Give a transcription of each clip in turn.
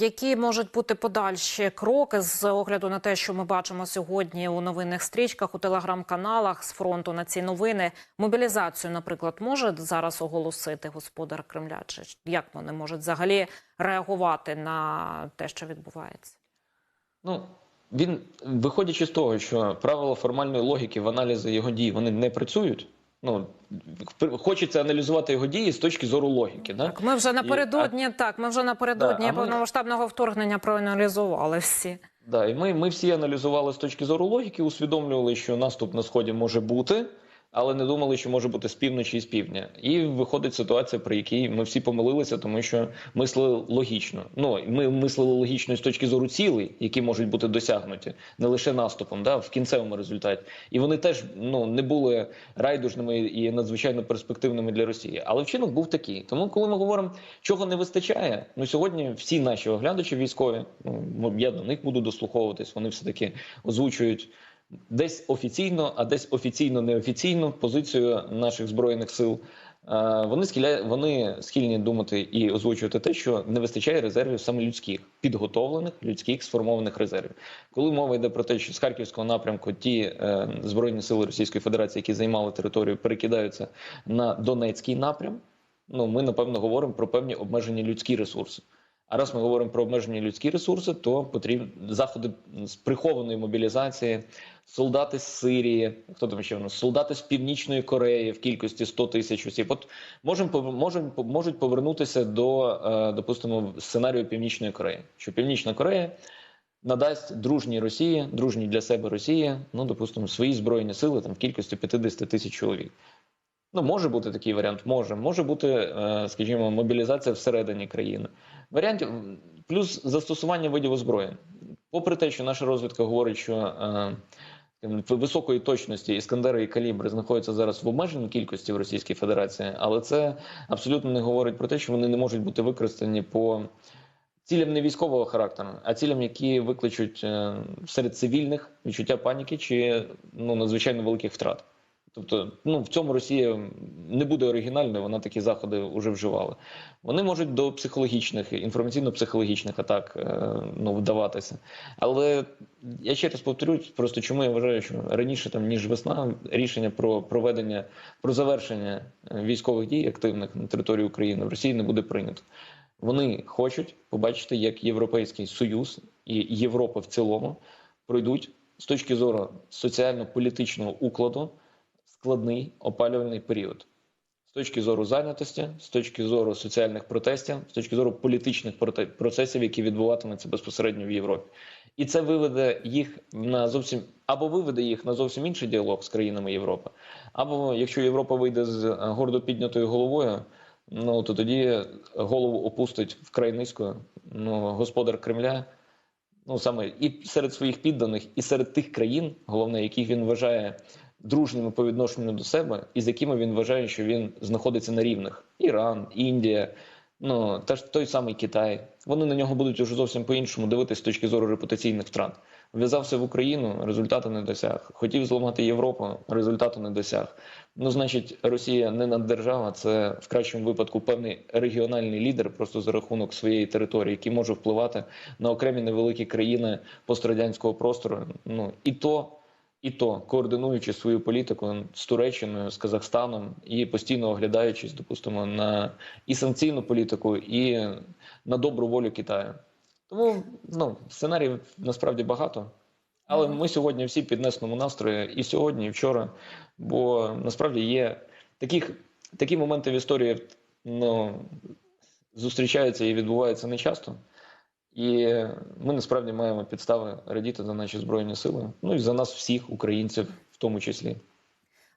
Які можуть бути подальші кроки з огляду на те, що ми бачимо сьогодні у новинних стрічках у телеграм-каналах з фронту на ці новини? Мобілізацію, наприклад, може зараз оголосити господар Кремля? Чи як вони можуть взагалі реагувати на те, що відбувається? Ну, він, виходячи з того, що правила формальної логіки в аналізі його дій вони не працюють. Ну, хочеться аналізувати його дії з точки зору логіки. Да? Так, ми вже напередодні, так, ми вже напередодні Да, повномасштабного ми- вторгнення проаналізували всі. Да, і ми, ми всі аналізували з точки зору логіки, усвідомлювали, що наступ на сході може бути, але не думали, що може бути з півночі і з півдня. І виходить ситуація, при якій ми всі помилилися, тому що мислили логічно. Ну ми мислили логічно з точки зору цілей, які можуть бути досягнуті не лише наступом, да, в кінцевому результаті. І вони теж ну не були райдужними і надзвичайно перспективними для Росії. Але вчинок був такий. Тому, коли ми говоримо, чого не вистачає, ну сьогодні всі наші оглядачі військові, ну я до них буду дослуховуватись, вони все таки озвучують. Десь офіційно, а десь офіційно неофіційно позицію наших збройних сил. Е, Вони схиля... вони схильні думати і озвучувати те, що не вистачає резервів саме людських, підготовлених людських сформованих резервів. Коли мова йде про те, що з харківського напрямку ті е, збройні сили Російської Федерації, які займали територію, перекидаються на Донецький напрям. Ну ми напевно говоримо про певні обмежені людські ресурси. А раз ми говоримо про обмежені людські ресурси, то потрібні заходи з прихованої мобілізації, солдати з Сирії, хто там ще в нас, солдати з Північної Кореї в кількості 100 тисяч осіб. От можемо можем, можуть повернутися до, е, допустимо, сценарію Північної Кореї, що Північна Корея надасть дружній Росії, дружній для себе Росії, ну допустимо, свої збройні сили там в кількості 50 тисяч чоловік. Ну, може бути такий варіант, може. Може бути, е, скажімо, мобілізація всередині країни. Варіантів плюс застосування видів озброєнь. Попри те, що наша розвідка говорить, що е, високої точності іскандери і калібри знаходяться зараз в обмеженій кількості в Російській Федерації, але це абсолютно не говорить про те, що вони не можуть бути використані по цілям не військового характеру, а цілям, які викличуть е, серед цивільних відчуття паніки чи ну надзвичайно великих втрат. Тобто, ну в цьому Росія не буде оригінальною, вона такі заходи вже вживала. Вони можуть до психологічних інформаційно-психологічних атак е, ну вдаватися. Але я ще раз повторюсь, просто чому я вважаю, що раніше там ніж весна рішення про проведення про завершення е, військових дій активних на території України в Росії не буде прийнято. Вони хочуть побачити, як Європейський Союз і Європа в цілому пройдуть з точки зору соціально-політичного укладу складний опалювальний період з точки зору зайнятості, з точки зору соціальних протестів, з точки зору політичних процесів, які відбуватимуться безпосередньо в Європі, і це виведе їх на зовсім або виведе їх на зовсім інший діалог з країнами Європи, або якщо Європа вийде з гордо піднятою головою. Ну то тоді голову опустить вкрай низько ну, господар Кремля. Ну саме і серед своїх підданих, і серед тих країн, головне, яких він вважає дружніми по відношенню до себе, і з якими він вважає, що він знаходиться на рівних: Іран, Індія, ну та ж той самий Китай. Вони на нього будуть уже зовсім по-іншому дивитися з точки зору репутаційних втрат. Вв'язався в Україну, результату не досяг. Хотів зламати Європу, результату не досяг. Ну, значить, Росія не наддержава, це в кращому випадку певний регіональний лідер, просто за рахунок своєї території, який може впливати на окремі невеликі країни пострадянського простору. Ну і то. І то координуючи свою політику з Туреччиною, з Казахстаном і постійно оглядаючись, допустимо, на і санкційну політику, і на добру волю Китаю. Тому ну сценаріїв насправді багато. Але ми сьогодні всі піднесеному настрої і сьогодні, і вчора. Бо насправді є таких, такі моменти в історії ну, зустрічаються і відбуваються нечасто. І ми насправді маємо підстави радіти за наші збройні сили, ну і за нас всіх, українців, в тому числі.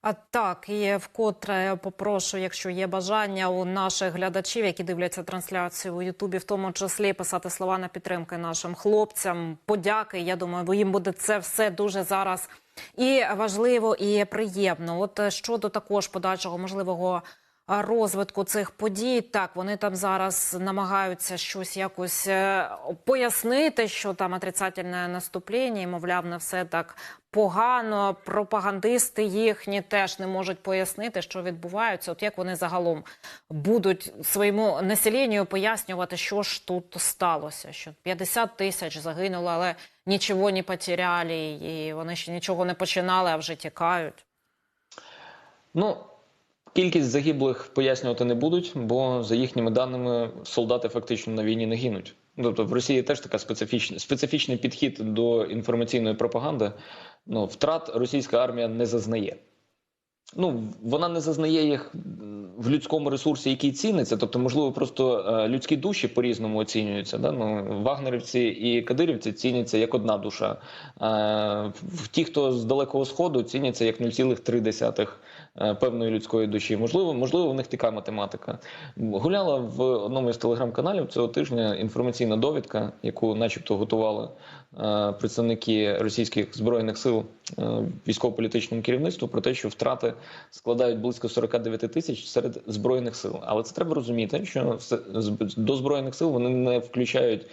А так і вкотре попрошу, якщо є бажання у наших глядачів, які дивляться трансляцію у Ютубі, в тому числі писати слова на підтримки нашим хлопцям, подяки. Я думаю, бо їм буде це все дуже зараз і важливо, і приємно. От щодо також подальшого можливого розвитку цих подій. Так, вони там зараз намагаються щось якось е, пояснити, що там отрицательне наступлення, і, мовляв, не все так погано. Пропагандисти їхні теж не можуть пояснити, що відбувається. От як вони загалом будуть своєму населенню пояснювати, що ж тут сталося. Що 50 тисяч загинуло, але нічого не потеряли, і вони ще нічого не починали, а вже тікають. Ну, кількість загиблих пояснювати не будуть, бо за їхніми даними солдати фактично на війні не гинуть. Тобто в Росії теж така специфічна специфічний підхід до інформаційної пропаганди. Ну, втрат російська армія не зазнає. Ну, вона не зазнає їх в людському ресурсі, який ціниться. Тобто, можливо, просто е, людські душі по-різному оцінюються. Да? Ну, вагнерівці і кадирівці ціняться як одна душа. Е, в- ті, хто з далекого сходу, ціняться як 0,3 е, певної людської душі. Можливо, можливо, в них така математика. Гуляла в одному із телеграм-каналів цього тижня інформаційна довідка, яку, начебто, готували е, представники російських збройних сил е, військово-політичному керівництву про те, що втрати складають близько 49 тисяч серед збройних сил. Але це треба розуміти, що до збройних сил вони не включають е,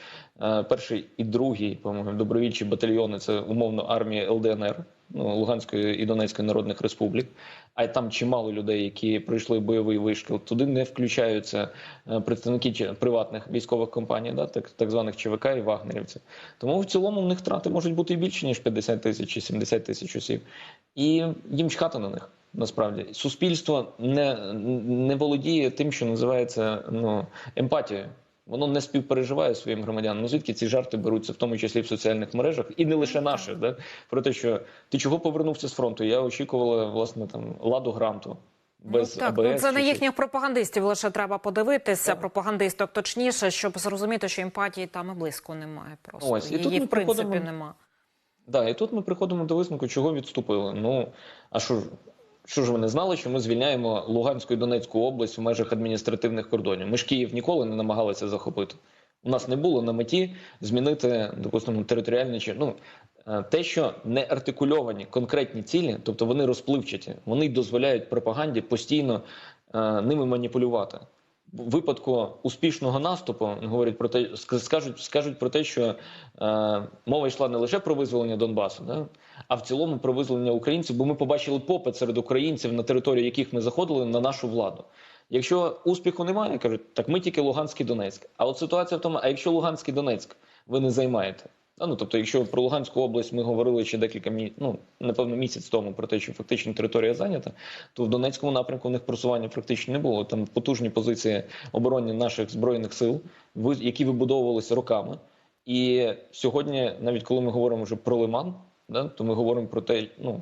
перший і другий, по-моєму, добровільчі батальйони. Це умовно армії ЛДНР. Ну, Луганської і Донецької народних республік, а й там чимало людей, які пройшли бойовий вишкіл. Туди не включаються е, представники приватних військових компаній, да, так, так званих ЧВК і вагнерівців. Тому в цілому в них втрати можуть бути більше ніж 50 тисяч чи 70 тисяч осіб, і їм чхати на них. Насправді суспільство не, не володіє тим, що називається ну, емпатією. Воно не співпереживає своїм громадянам. Ну звідки ці жарти беруться, в тому числі в соціальних мережах, і не лише наших, да? про те, що ти чого повернувся з фронту? Я очікувала власне там ладу гранту без ну, так, АБС. ну, це на їхніх пропагандистів лише треба подивитися, Так. пропагандисток точніше, щоб зрозуміти, що емпатії там і близько немає. Просто Ось, і тут її ми в принципі приходимо- нема. Да, і тут ми приходимо до висновку, чого відступили. Ну а що? Що ж ви не знали, що ми звільняємо Луганську і Донецьку область в межах адміністративних кордонів? Ми ж Київ ніколи не намагалися захопити. У нас не було на меті змінити, допустимо, територіальні чи ну е, те, що не артикульовані конкретні цілі, тобто вони розпливчаті, вони дозволяють пропаганді постійно е, ними маніпулювати. Випадку успішного наступу говорять про те, скажуть, скажуть про те, що е, мова йшла не лише про визволення Донбасу, да, а в цілому про визволення українців, бо ми побачили попит серед українців на території, яких ми заходили, на нашу владу. Якщо успіху немає, кажуть, так ми тільки Луганськ і Донецьк. А от ситуація в тому, а якщо Луганськ і Донецьк ви не займаєте. Ну, тобто, якщо про Луганську область ми говорили ще декілька мі... ну, напевно, місяць тому про те, що фактично територія зайнята, то в Донецькому напрямку в них просування практично не було. Там потужні позиції оборонні наших збройних сил, які вибудовувалися роками. І сьогодні, навіть коли ми говоримо вже про Лиман, да, то ми говоримо про те, ну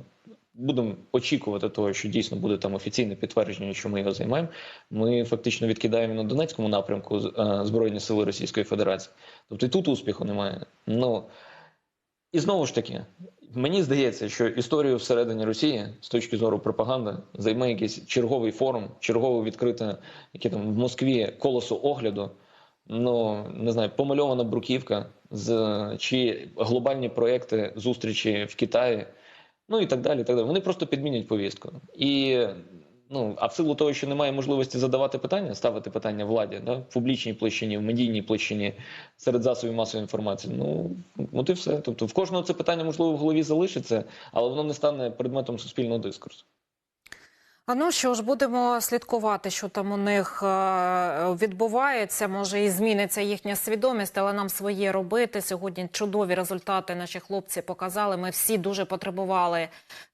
будемо очікувати того, що дійсно буде там офіційне підтвердження, що ми його займаємо. Ми фактично відкидаємо на Донецькому напрямку е, Збройні сили Російської Федерації. Тобто і тут успіху немає. Ну і знову ж таки, мені здається, що історію всередині Росії з точки зору пропаганди займе якийсь черговий форум, чергове відкрите, яке там в Москві колесо огляду. Ну не знаю, помальована бруківка з чи глобальні проекти зустрічі в Китаї, ну і так далі. так далі. Вони просто підмінять повістку. І ну а в силу того, що немає можливості задавати питання, ставити питання владі, да, в публічній площині, в медійній площині, серед засобів масової інформації. Ну от і все. Тобто, в кожного це питання можливо в голові залишиться, але воно не стане предметом суспільного дискурсу. А ну що ж, будемо слідкувати, що там у них е, відбувається. Може і зміниться їхня свідомість, але нам своє робити. Сьогодні чудові результати наші хлопці показали. Ми всі дуже потребували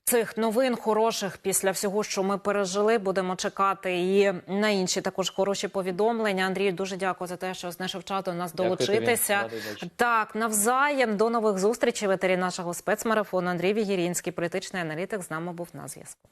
цих новин хороших після всього, що ми пережили. Будемо чекати і на інші також хороші повідомлення. Андрію, дуже дякую за те, що знайшов час до нас Дякую долучитися. Так, навзаєм до нових зустрічей. В етері нашого спецмарафону Андрій Вігірінський, політичний аналітик, з нами був на зв'язку.